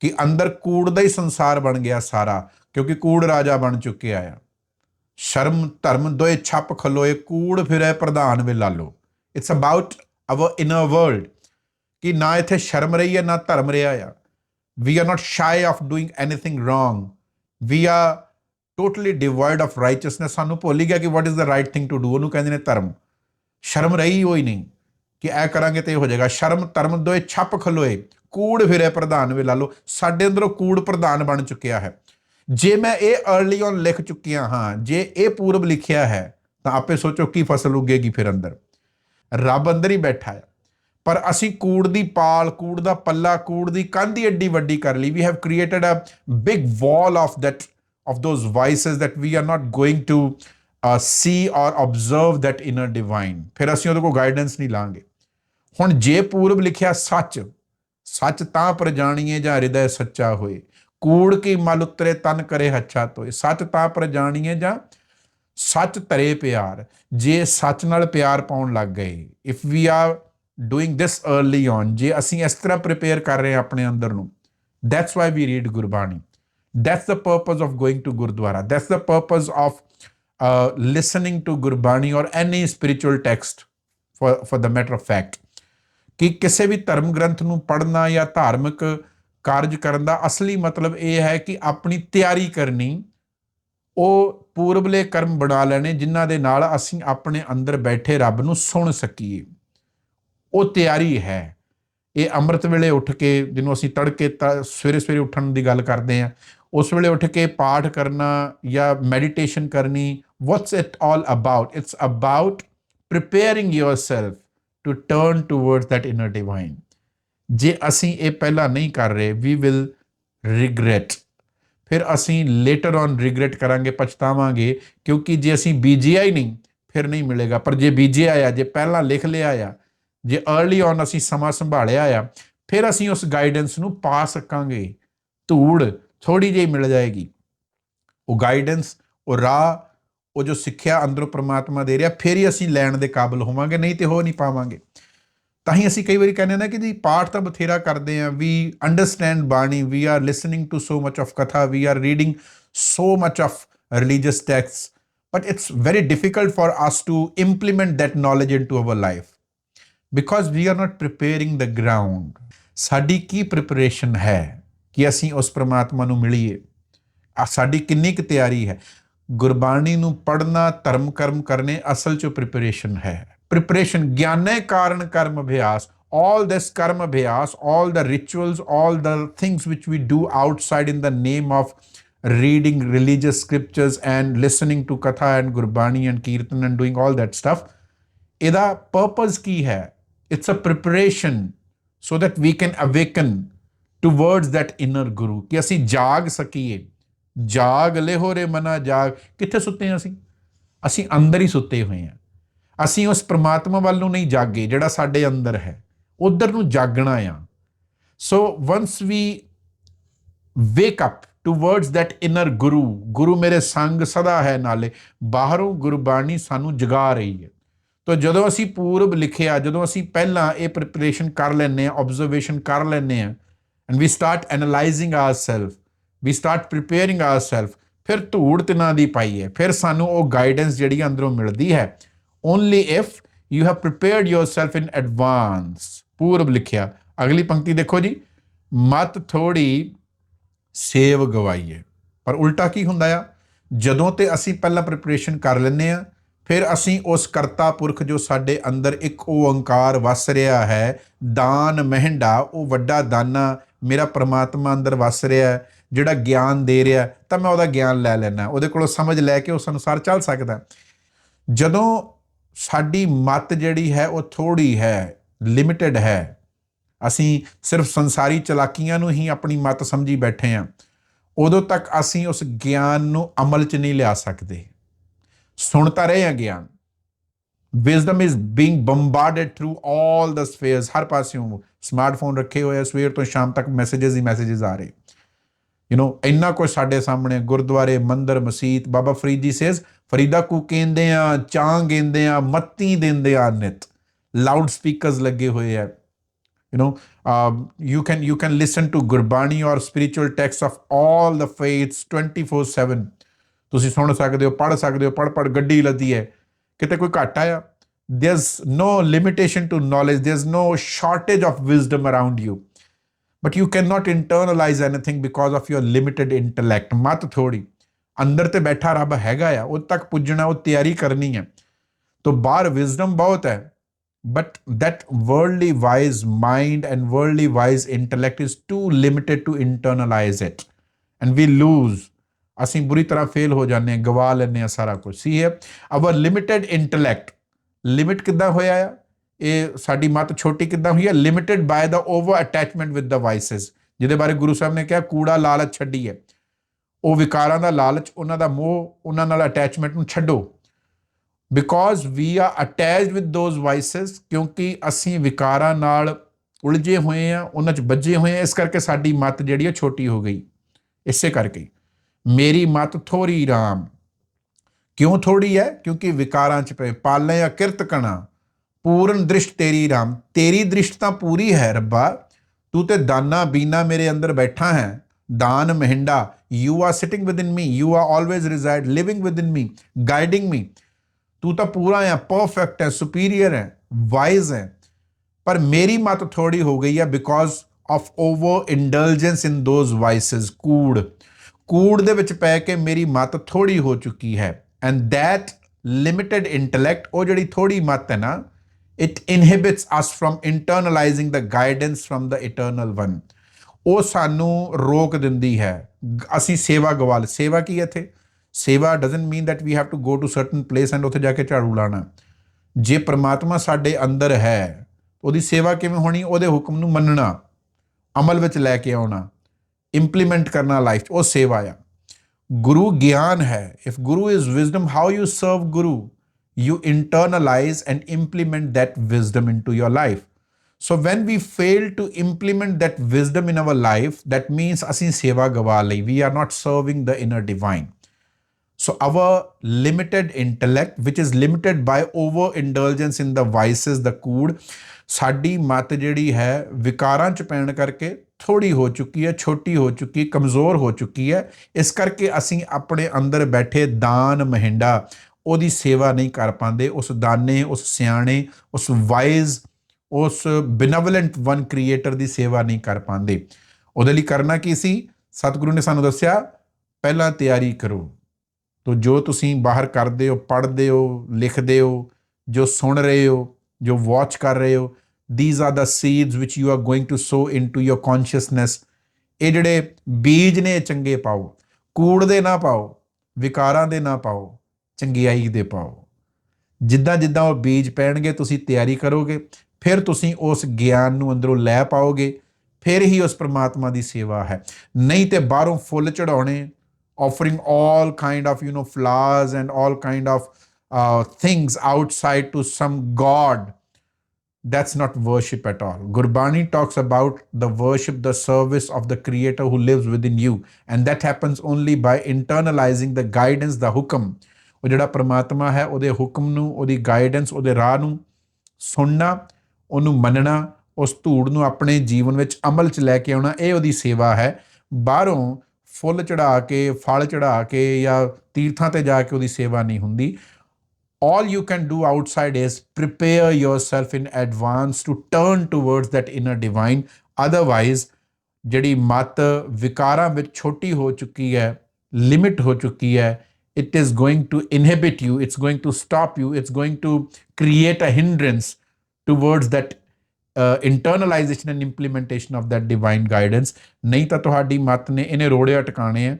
ਕਿ ਅੰਦਰ ਕੂੜ ਦਾ ਹੀ ਸੰਸਾਰ ਬਣ ਗਿਆ ਸਾਰਾ, ਕਿਉਂਕਿ ਕੂੜ ਰਾਜਾ ਬਣ ਚੁੱਕਿਆ ਆ। ਸ਼ਰਮ, ਧਰਮ, ਦੋਏ ਛੱਪ ਖਲੋਏ, ਕੂੜ ਫਿਰੇ ਪ੍ਰਧਾਨ ਵੇ ਲਾਲੋ it's about our inner world ਕਿ ਨਾ ਇੱਥੇ ਸ਼ਰਮ ਰਹੀ ਹੈ, ਨਾ ਧਰਮ ਰਿਹਾ ਆ। We are not shy of doing anything wrong. We are totally devoid of righteousness. ਸਾਨੂੰ ਭੁੱਲ ਹੀ ਗਿਆ ਕਿ what is the right thing to do ਉਹਨੂੰ ਕਹਿੰਦੇ ਨੇ ਧਰਮ। ਸ਼ਰਮ ਰਹੀ ਹੋਈ ਨਹੀਂ ਕਿ ਐ ਕਰਾਂਗੇ ਤੇ ਇਹ ਹੋ ਜਾਏਗਾ। ਸ਼ਰਮ, ਧਰਮ ਦੋਏ ਛੱਪ ਖਲੋਏ। ਕੂੜ ਫਿਰੇ ਪ੍ਰਧਾਨ ਵੇ ਲਾ ਲਓ। ਸਾਡੇ ਅੰਦਰੋਂ ਕੂੜ ਪ੍ਰਧਾਨ ਬਣ ਚੁੱਕਿਆ ਹੈ। ਜੇ ਮੈਂ ਇਹ अर्ਲੀ ਔਨ ਲਿਖ ਚੁੱਕਿਆ ਹਾਂ, ਜੇ ਇਹ ਪੂਰਬ ਲਿਖਿਆ ਹੈ, ਤਾਂ ਆਪੇ ਸੋਚੋ ਕੀ ਫਸਲ ਉੱਗੇਗੀ ਫਿਰ ਅੰਦਰ। ਰੱਬ ਅੰਦਰ ਹੀ ਬੈਠਾ ਹੈ। ਪਰ ਅਸੀਂ ਕੂੜ ਦੀ ਪਾਲ ਕੂੜ ਦਾ ਪੱਲਾ ਕੂੜ ਦੀ ਕੰਧ ਹੀ ਐਡੀ ਵੱਡੀ ਕਰ ਲਈ। We have created a big wall of that of those vices that we are not going to uh, see or observe that inner ਫਿਰ ਅਸੀਂ ਉਹਦੇ ਕੋਲ ਗਾਈਡੈਂਸ ਨਹੀਂ ਲਾਂਗੇ। ਹੁਣ ਜੇ ਪੂਰਬ ਲਿਖਿਆ ਸੱਚ ਸੱਚ ਤਾਂ ਪਰ ਜਾਣੀਏ ਜਾਂ ਹਿਰਦੈ ਸੱਚਾ ਹੋਏ। ਕੂੜ ਕੀ ਮਲ ਉਤਰੇ ਤਨ ਕਰੇ ਹੱਛਾ ਤੋਏ। ਸੱਚ ਤਾਂ ਪਰ ਜਾਣੀਏ ਜਾਂ ਸੱਚ ਤਰੇ ਪਿਆਰ। ਜੇ ਸੱਚ ਨਾਲ ਪਿਆਰ ਪਾਉਣ ਲੱਗ ਗਏ if we are doing this early on ਜੇ ਅਸੀਂ ਇਸ ਤਰ੍ਹਾਂ ਪ੍ਰਿਪੇਅਰ ਕਰ ਰਹੇ ਹਾਂ ਆਪਣੇ ਅੰਦਰ ਨੂੰ that's why we read Gurbani. That's the purpose of going to gurdwara. That's the purpose of listening to Gurbani or any spiritual text for for the matter of fact ਕਿ ਕਿਸੇ ਵੀ ਧਰਮ ਗ੍ਰੰਥ ਨੂੰ ਪੜ੍ਹਨਾ ਜਾਂ ਧਾਰਮਿਕ ਕਾਰਜ ਕਰਨ ਦਾ ਅਸਲੀ ਮਤਲਬ ਇਹ ਹੈ ਕਿ ਆਪਣੀ ਤਿਆਰੀ ਕਰਨੀ, ਉਹ ਪੂਰਬਲੇ ਕਰਮ ਬਣਾ ਲੈਣੇ, ਜਿਨ੍ਹਾਂ ਦੇ ਨਾਲ ਅਸੀਂ ਆਪਣੇ ਅੰਦਰ ਬੈਠੇ ਰੱਬ ਨੂੰ ਸੁਣ ਸਕੀਏ। ਉਹ ਤਿਆਰੀ ਹੈ। ਇਹ ਅੰਮ੍ਰਿਤ ਵੇਲੇ ਉੱਠ ਕੇ ਜਿਹਨੂੰ ਅਸੀਂ ਤੜਕੇ ਤ- ਸਵੇਰੇ ਸਵੇਰੇ ਉੱਠਣ ਦੀ ਗੱਲ ਕਰਦੇ ਆ ਉਸ ਵੇਲੇ ਉੱਠ ਕੇ ਪਾਠ ਕਰਨਾ ਜਾਂ ਮੈਡੀਟੇਸ਼ਨ ਕਰਨੀ what's it all about it's about preparing yourself to turn towards that inner divine. ਜੇ ਅਸੀਂ ਇਹ ਪਹਿਲਾਂ ਨਹੀਂ ਕਰ ਰਹੇ, we will regret. ਫਿਰ ਅਸੀਂ later on regret ਕਰਾਂਗੇ, ਪਛਤਾਵਾਂਗੇ, ਕਿਉਂਕਿ ਜੇ ਅਸੀਂ ਬੀਜਿਆ ਹੀ ਨਹੀਂ, ਫਿਰ ਨਹੀਂ ਮਿਲੇਗਾ। ਪਰ ਜੇ ਬੀਜਿਆ ਆ, ਜੇ ਪਹਿਲਾਂ ਲਿਖ ਲਿਆ ਆ ਜੇ अर्ਲੀ ਔਨ ਅਸੀਂ ਸਮਾਂ ਸੰਭਾਲਿਆ ਆ, ਫਿਰ ਅਸੀਂ ਉਸ ਗਾਈਡੈਂਸ ਨੂੰ ਪਾ ਸਕਾਂਗੇ। ਧੂੜ ਥੋੜੀ ਜਿਹੀ ਮਿਲ ਜਾਏਗੀ। ਉਹ ਗਾਈਡੈਂਸ ਉਹ ਰਾਹ, ਉਹ ਜੋ ਸਿੱਖਿਆ ਅੰਦਰੋਂ ਪ੍ਰਮਾਤਮਾ ਦੇ ਰਿਹਾ, ਫਿਰ ਹੀ ਅਸੀਂ ਲੈਣ ਦੇ ਕਾਬਿਲ ਹੋਵਾਂਗੇ, ਨਹੀਂ ਤੇ ਹੋ ਨਹੀਂ ਪਾਵਾਂਗੇ। ਤਾਂ ਹੀ ਅਸੀਂ ਕਈ ਵਾਰੀ ਕਹਿੰਦੇ ਨਾ ਕਿ ਜੀ ਪਾਠ ਤਾਂ ਬਥੇਰਾ ਕਰਦੇ ਆ we understand bani we are listening to so much of katha we are reading so much of religious texts, but it's very difficult for us to implement that knowledge into our life because we are not preparing the ground ਸਾਡੀ ਕੀ ਪ੍ਰਿਪਰੇਸ਼ਨ ਹੈ ਕਿ ਅਸੀਂ ਉਸ ਪ੍ਰਮਾਤਮਾ ਨੂੰ ਮਿਲੀਏ ਆ ਸਾਡੀ ਕਿੰਨੀ ਕੁ ਤਿਆਰੀ ਹੈ ਗੁਰਬਾਣੀ ਨੂੰ ਪੜ੍ਹਨਾ ਧਰਮ ਕਰਮ ਕਰਨੇ ਅਸਲ ਚ ਪ੍ਰਿਪਰੇਸ਼ਨ ਹੈ ਪ੍ਰਿਪਰੇਸ਼ਨ ਗਿਆਨੇ ਕਾਰਨ ਕਰਮ ਅਭਿਆਸ all this karma abhyas all the rituals all the things which we do outside in the name of reading religious scriptures and listening to katha and gurbani and kirtan and doing all that stuff ਇਹਦਾ purpose ਕੀ ਹੈ it's a preparation so that we can awaken towards that inner guru ਕਿ ਅਸੀਂ ਜਾਗ ਸਕੀਏ ਜਾਗ ਲਿਹੋ ਰੇ ਮਨਾ ਜਾਗ ਕਿੱਥੇ ਸੁੱਤੇ ਹਾਂ ਅਸੀਂ ਅਸੀਂ ਅੰਦਰ ਹੀ ਸੁੱਤੇ ਹੋਏ ਹਾਂ ਅਸੀਂ ਉਸ ਪ੍ਰਮਾਤਮਾ ਵੱਲ ਨੂੰ ਨਹੀਂ ਜਾਗੇ ਜਿਹੜਾ ਸਾਡੇ ਅੰਦਰ ਹੈ ਉਧਰ ਨੂੰ ਜਾਗਣਾ ਆ so once we wake up towards that inner guru ਗੁਰੂ ਮੇਰੇ ਸੰਗ ਸਦਾ ਹੈ ਨਾਲੇ ਬਾਹਰੋਂ ਗੁਰਬਾਣੀ ਸਾਨੂੰ ਜਗਾ ਰਹੀ ਹੈ ਤਾਂ ਜਦੋਂ ਅਸੀਂ ਪੂਰਬ ਲਿਖਿਆ, ਜਦੋਂ ਅਸੀਂ ਪਹਿਲਾਂ ਇਹ ਪ੍ਰੀਪਰੇਸ਼ਨ ਕਰ ਲੈਨੇ ਆ ਆਬਜ਼ਰਵੇਸ਼ਨ ਕਰ ਲੈਨੇ ਆ and we start analysing ourselves we start preparing ourselves ਫਿਰ ਧੂੜ ਤਿਨਾਂ ਦੀ ਪਾਈ ਹੈ, ਫਿਰ ਸਾਨੂੰ ਉਹ ਗਾਈਡੈਂਸ ਜਿਹੜੀ ਅੰਦਰੋਂ ਮਿਲਦੀ ਹੈ only if you have prepared yourself in advance ਪੂਰਬ ਲਿਖਿਆ। ਅਗਲੀ ਪੰਕਤੀ ਦੇਖੋ ਜੀ, ਮਤ ਥੋੜੀ ਸੇਵ ਗਵਾਈਏ ਪਰ ਉਲਟਾ ਕੀ ਹੁੰਦਾ ਆ? ਜਦੋਂ ਤੇ ਅਸੀਂ ਪਹਿਲਾਂ ਪ੍ਰੀਪਰੇਸ਼ਨ ਕਰ ਲੈਂਦੇ ਆ ਫਿਰ ਅਸੀਂ ਉਸ ਕਰਤਾ ਪੁਰਖ ਜੋ ਸਾਡੇ ਅੰਦਰ ਇੱਕ ਓੰਕਾਰ ਵਸ ਰਿਹਾ ਹੈ, ਦਾਨ ਮਹਿੰਡਾ, ਉਹ ਵੱਡਾ ਦਾਨਾ ਮੇਰਾ ਪਰਮਾਤਮਾ ਅੰਦਰ ਵਸ ਰਿਹਾ ਜਿਹੜਾ ਗਿਆਨ ਦੇ ਰਿਹਾ ਤਾਂ ਮੈਂ ਉਹਦਾ ਗਿਆਨ ਲੈ ਲੈਣਾ ਉਹਦੇ ਕੋਲੋਂ ਸਮਝ ਲੈ ਕੇ ਉਸ ਅਨੁਸਾਰ ਚੱਲ ਸਕਦਾ। ਜਦੋਂ ਸਾਡੀ ਮਤ ਜਿਹੜੀ ਹੈ, ਉਹ ਥੋੜੀ ਹੈ, ਲਿਮਿਟਿਡ ਹੈ, ਅਸੀਂ ਸਿਰਫ ਸੰਸਾਰੀ ਚਲਾਕੀਆਂ ਨੂੰ ਹੀ ਆਪਣੀ ਮਤ ਸਮਝੀ ਬੈਠੇ ਹਾਂ, ਉਦੋਂ ਤੱਕ ਅਸੀਂ ਉਸ ਗਿਆਨ ਨੂੰ ਅਮਲ 'ਚ ਨਹੀਂ ਲਿਆ ਸਕਦੇ। ਸੁਣ ਤਾਂ ਰਹੇ ਹਾਂ ਗਿਆਨ wisdom is being bombarded through all the spheres ਹਰ ਪਾਸਿਓਂ ਸਮਾਰਟਫੋਨ ਰੱਖੇ ਹੋਏ ਆ। ਸਵੇਰ ਤੋਂ ਸ਼ਾਮ ਤੱਕ ਮੈਸੇजेस ਹੀ ਮੈਸੇजेस ਆ ਰਹੇ। ਯੂ نو ਇੰਨਾ ਕੁਝ ਸਾਡੇ ਸਾਹਮਣੇ ਗੁਰਦੁਆਰੇ ਮੰਦਰ ਮਸਜਿਦ ਬਾਬਾ ਫਰੀਦ ਜੀ ਸੇਜ਼ ਫਰੀਦਾ ਕੋ ਕਹਿੰਦੇ ਆ ਚਾਂਗ ਕਹਿੰਦੇ ਆ ਮੱਤੀ ਦਿੰਦੇ ਆ ਨਿਤ। ਲਾਊਡ ਸਪੀਕਰਸ ਲੱਗੇ ਹੋਏ ਆ। You know uh, you can you can listen to gurbani or spiritual texts of all the faiths ਤੁਸੀਂ ਸੁਣ ਸਕਦੇ ਹੋ ਪੜ ਸਕਦੇ ਹੋ ਪੜ ਪੜ ਗੱਡੀ ਲੱਦੀ ਹੈ ਕਿਤੇ ਕੋਈ ਘਾਟਾ ਆ there's no limitation to knowledge there's no shortage of wisdom around you but you cannot internalize anything because of your limited intellect ਮਤ ਥੋੜੀ ਅੰਦਰ ਤੇ ਬੈਠਾ ਰੱਬ ਹੈਗਾ ਆ ਉਹ ਤੱਕ ਪੁੱਜਣਾ ਉਹ ਤਿਆਰੀ ਕਰਨੀ ਹੈ ਤੋਂ ਬਾਹਰ wisdom ਬਹੁਤ ਹੈ but that worldly wise mind and worldly wise intellect is too limited to internalize it and we lose ਅਸੀਂ ਬੁਰੀ ਤਰ੍ਹਾਂ ਫੇਲ ਹੋ ਜਾਂਦੇ ਹਾਂ, ਗਵਾ ਲੈਂਦੇ ਹਾਂ ਸਾਰਾ ਕੁਝ ਸੀ ਹੈ ਆਵਰ ਲਿਮਿਟਿਡ ਇੰਟੈਲੈਕਟ ਲਿਮਿਟ ਕਿੱਦਾਂ ਹੋਇਆ ਆ? ਇਹ ਸਾਡੀ ਮਤ ਛੋਟੀ ਕਿੱਦਾਂ ਹੋਈ ਹੈ limited by the over attachment with the vices ਜਿਹਦੇ ਬਾਰੇ ਗੁਰੂ ਸਾਹਿਬ ਨੇ ਕਿਹਾ, ਕੂੜਾ ਲਾਲਚ ਛੱਡੀ ਹੈ। ਉਹ ਵਿਕਾਰਾਂ ਦਾ ਲਾਲਚ, ਉਹਨਾਂ ਦਾ ਮੋਹ, ਉਹਨਾਂ ਨਾਲ ਅਟੈਚਮੈਂਟ ਨੂੰ ਛੱਡੋ। Because we are attached with those vices ਕਿਉਂਕਿ ਅਸੀਂ ਵਿਕਾਰਾਂ ਨਾਲ ਉਲਝੇ ਹੋਏ ਆ ਉਹਨਾਂ 'ਚ ਵੱਜੇ ਹੋਏ ਆ ਇਸ ਕਰਕੇ ਸਾਡੀ ਮਤ ਜਿਹੜੀ ਆ ਛੋਟੀ ਹੋ ਗਈ। ਇਸੇ ਕਰਕੇ। ਮੇਰੀ ਮਤ ਥੋੜੀ ਰਾਮ। ਕਿਉਂ ਥੋੜੀ ਹੈ ਕਿਉਂਕਿ ਵਿਕਾਰਾਂ 'ਚ ਪਏ, ਪਾਲੇ ਅਕਿਰਤ ਕਣਾ, ਪੂਰਨ ਦ੍ਰਿਸ਼ਟ ਤੇਰੀ ਰਾਮ। ਤੇਰੀ ਦ੍ਰਿਸ਼ਟ ਤਾਂ ਪੂਰੀ ਹੈ ਰੱਬਾ। ਤੂੰ ਤੇ ਦਾਨਾ ਬੀਨਾ ਮੇਰੇ ਅੰਦਰ ਬੈਠਾ ਹੈ। ਦਾਨ ਮਹਿੰਡਾ you are sitting within me you are always reside living within me guiding me ਤੂੰ ਤਾਂ ਪੂਰਾ ਹੈ ਪਰਫੈਕਟ ਹੈ ਸੁਪੀਰੀਅਰ ਹੈ ਵਾਈਜ਼ ਹੈ ਪਰ ਮੇਰੀ ਮਤ ਥੋੜੀ ਹੋ ਗਈ ਹੈ because of over indulgence in those vices ਕੂੜ। ਕੂੜ ਦੇ ਵਿੱਚ ਪੈ ਕੇ ਮੇਰੀ ਮਤ ਥੋੜੀ ਹੋ ਚੁੱਕੀ ਹੈ। ਐਂਡ that ਲਿਮਿਟਿਡ ਇੰਟੈਲੈਕਟ ਉਹ ਜਿਹੜੀ ਥੋੜੀ ਮਤ ਹੈ ਨਾ it inhibits us from internalising the guidance from the eternal one ਉਹ ਸਾਨੂੰ ਰੋਕ ਦਿੰਦੀ ਹੈ। ਗ- ਅਸੀਂ ਸੇਵਾ ਗਵਾਲ। ਸੇਵਾ ਕੀ ਹੈ ਇੱਥੇ? Seva doesn't mean that we have to go to certain place and ਉੱਥੇ ਜਾ ਕੇ ਝਾੜੂ ਲਾਣਾ। ਜੇ ਪ੍ਰਮਾਤਮਾ ਸਾਡੇ ਅੰਦਰ ਹੈ, ਉਹਦੀ ਸੇਵਾ ਕਿਵੇਂ ਹੋਣੀ? ਉਹਦੇ ਹੁਕਮ ਨੂੰ ਮੰਨਣਾ। ਅਮਲ ਵਿੱਚ ਲੈ ਕੇ ਆਉਣਾ। ਇੰਪਲੀਮੈਂਟ ਕਰਨਾ ਲਾਈਫ 'ਚ ਉਹ ਸੇਵਾ ਆ ਗੁਰੂ ਗਿਆਨ ਹੈ if guru is wisdom how you serve guru you internalize and implement that wisdom into your life so when we fail to implement that wisdom in our life that means ਅਸੀਂ ਸੇਵਾ ਗਵਾ ਲਈ we are not serving the inner divine so our limited intellect which is limited by overindulgence in the vices the ਕੂੜ ਸਾਡੀ ਮਤ ਜਿਹੜੀ ਹੈ ਵਿਕਾਰਾਂ ਚ ਪੈਣ ਕਰਕੇ ਥੋੜੀ ਹੋ ਚੁੱਕੀ ਹੈ, ਛੋਟੀ ਹੋ ਚੁੱਕੀ ਕਮਜ਼ੋਰ ਹੋ ਚੁੱਕੀ ਹੈ। ਇਸ ਕਰਕੇ ਅਸੀਂ ਆਪਣੇ ਅੰਦਰ ਬੈਠੇ ਦਾਨ ਮਹਿੰਡਾ, ਉਹਦੀ ਸੇਵਾ ਨਹੀਂ ਕਰ ਪਾਉਂਦੇ। ਉਸ ਦਾਨੇ, ਉਸ ਸਿਆਣੇ, ਉਸ ਵਾਈਜ਼ ਉਸ ਬਿਨਵਲੈਂਟ ਵਨ ਕ੍ਰੀਏਟਰ ਦੀ ਸੇਵਾ ਨਹੀਂ ਕਰ ਪਾਉਂਦੇ। ਉਹਦੇ ਲਈ ਕਰਨਾ ਕੀ ਸੀ? ਸਤਿਗੁਰੂ ਨੇ ਸਾਨੂੰ ਦੱਸਿਆ, ਪਹਿਲਾਂ ਤਿਆਰੀ ਕਰੋ। ਤੋ ਜੋ ਤੁਸੀਂ ਬਾਹਰ ਕਰਦੇ ਹੋ, ਪੜ੍ਹਦੇ ਹੋ, ਲਿਖਦੇ ਹੋ, ਜੋ ਸੁਣ ਰਹੇ ਹੋ, ਜੋ ਵਾਚ ਕਰ ਰਹੇ ਹੋ these are the seeds which you are going to sow into your consciousness ਇਹ ਜਿਹੜੇ ਬੀਜ ਨੇ ਇਹ ਚੰਗੇ ਪਾਓ ਕੂੜ ਦੇ ਨਾ ਪਾਓ ਵਿਕਾਰਾਂ ਦੇ ਨਾ ਪਾਓ ਚੰਗਿਆਈ ਦੇ ਪਾਓ ਜਿੱਦਾਂ ਜਿੱਦਾਂ ਉਹ ਬੀਜ ਪੈਣਗੇ ਤੁਸੀਂ ਤਿਆਰੀ ਕਰੋਗੇ ਫਿਰ ਤੁਸੀਂ ਉਸ ਗਿਆਨ ਨੂੰ ਅੰਦਰੋਂ ਲੈ ਪਾਓਗੇ ਫਿਰ ਹੀ ਉਸ ਪ੍ਰਮਾਤਮਾ ਦੀ ਸੇਵਾ ਹੈ ਨਹੀਂ ਤੇ ਬਾਹਰੋਂ ਫੁੱਲ ਚੜਾਉਣੇ offering all kind of you know flowers and all kind of uh, things outside to some god that's not worship at all gurbani talks about the worship the service of the creator who lives within you and that happens only by internalizing the guidance the hukam ਉਹ ਜਿਹੜਾ ਪ੍ਰਮਾਤਮਾ ਹੈ ਉਹਦੇ ਹੁਕਮ ਨੂੰ ਉਹਦੀ ਗਾਈਡੈਂਸ ਉਹਦੇ ਰਾਹ ਨੂੰ ਸੁਣਨਾ ਉਹਨੂੰ ਮੰਨਣਾ ਉਸ ਧੂੜ ਨੂੰ ਆਪਣੇ ਜੀਵਨ ਵਿੱਚ ਅਮਲ 'ਚ ਲੈ ਕੇ ਆਉਣਾ ਇਹ ਉਹਦੀ ਸੇਵਾ ਹੈ ਬਾਹਰੋਂ ਫੁੱਲ ਚੜਾ ਕੇ ਫਲ ਚੜਾ ਕੇ ਜਾਂ ਤੀਰਥਾਂ ਤੇ ਜਾ ਕੇ ਉਹਦੀ ਸੇਵਾ ਨਹੀਂ ਹੁੰਦੀ all you can do outside is prepare yourself in advance to turn towards that inner divine otherwise ਜਿਹੜੀ ਮਤ ਵਿਕਾਰਾਂ ਵਿੱਚ ਛੋਟੀ ਹੋ ਚੁੱਕੀ ਹੈ ਲਿਮਿਟ ਹੋ ਚੁੱਕੀ ਹੈ it is going to inhibit you it's going to stop you it's going to create a hindrance towards that uh, internalization and implementation of that divine guidance ਨਹੀਂ ਤਾਂ ਤੁਹਾਡੀ ਮਤ ਨੇ ਇਹਨੇ ਰੋੜਿਆ ਟਿਕਾਣੇ ਆ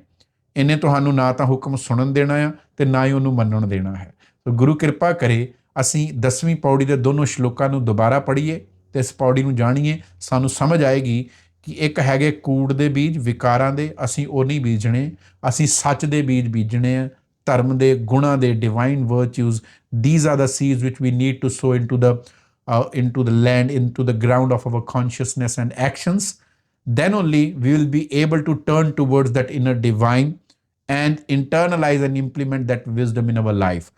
ਇਹਨੇ ਤੁਹਾਨੂੰ ਨਾ ਤਾਂ ਹੁਕਮ ਸੁਣਨ ਦੇਣਾ ਆ ਤੇ ਨਾ ਹੀ ਉਹਨੂੰ ਮੰਨਣ ਦੇਣਾ ਹੈ ਸੋ ਗੁਰੂ ਕਿਰਪਾ ਕਰੇ ਅਸੀਂ 10ਵੀਂ ਪੌੜੀ ਦੇ ਦੋਨੋਂ ਸ਼ਲੋਕਾਂ ਨੂੰ ਦੁਬਾਰਾ ਪੜ੍ਹੀਏ ਤੇ ਇਸ ਪੌੜੀ ਨੂੰ ਜਾਣੀਏ ਸਾਨੂੰ ਸਮਝ ਆਏਗੀ ਕਿ ਇੱਕ ਹੈਗੇ ਕੂੜ ਦੇ ਬੀਜ ਵਿਕਾਰਾਂ ਦੇ ਅਸੀਂ ਉਹ ਨਹੀਂ ਬੀਜਣੇ ਅਸੀਂ ਸੱਚ ਦੇ ਬੀਜ ਬੀਜਣੇ ਆ ਧਰਮ ਦੇ ਗੁਣਾ ਦੇ divine virtues these are the seeds which we need to sow into the uh, into the land into the ground of our consciousness and actions then only we will be able to turn towards that inner divine and internalize and implement that wisdom in our life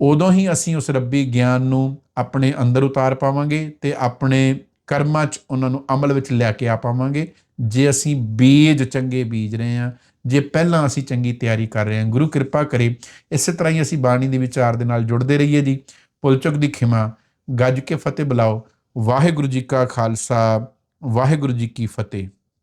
ਉਦੋਂ ਹੀ ਅਸੀਂ ਉਸ ਰੱਬੀ ਗਿਆਨ ਨੂੰ ਆਪਣੇ ਅੰਦਰ ਉਤਾਰ ਪਾਵਾਂਗੇ ਤੇ ਆਪਣੇ ਕਰਮਾਂ 'ਚ ਉਹਨਾਂ ਨੂੰ ਅਮਲ ਵਿੱਚ ਲੈ ਕੇ ਆ ਪਾਵਾਂਗੇ। ਜੇ ਅਸੀਂ ਬੀਜ ਚੰਗੇ ਬੀਜ ਰਹੇ ਹਾਂ, ਜੇ ਪਹਿਲਾਂ ਅਸੀਂ ਚੰਗੀ ਤਿਆਰੀ ਕਰ ਰਹੇ ਹਾਂ, ਗੁਰੂ ਕਿਰਪਾ ਕਰੇ, ਇਸੇ ਤਰ੍ਹਾਂ ਹੀ ਅਸੀਂ ਬਾਣੀ ਦੇ ਵਿਚਾਰ ਦੇ ਨਾਲ ਜੁੜਦੇ ਰਹੀਏ ਜੀ। ਪੁਲਚੁਕ ਦੀ ਖਿਮਾ, ਗੱਜ ਕੇ ਫਤਿਹ ਬੁਲਾਓ। ਵਾਹਿਗੁਰੂ ਜੀ ਕਾ ਖਾਲਸਾ, ਵਾਹਿਗੁਰੂ ਜੀ ਕੀ ਫਤਿਹ।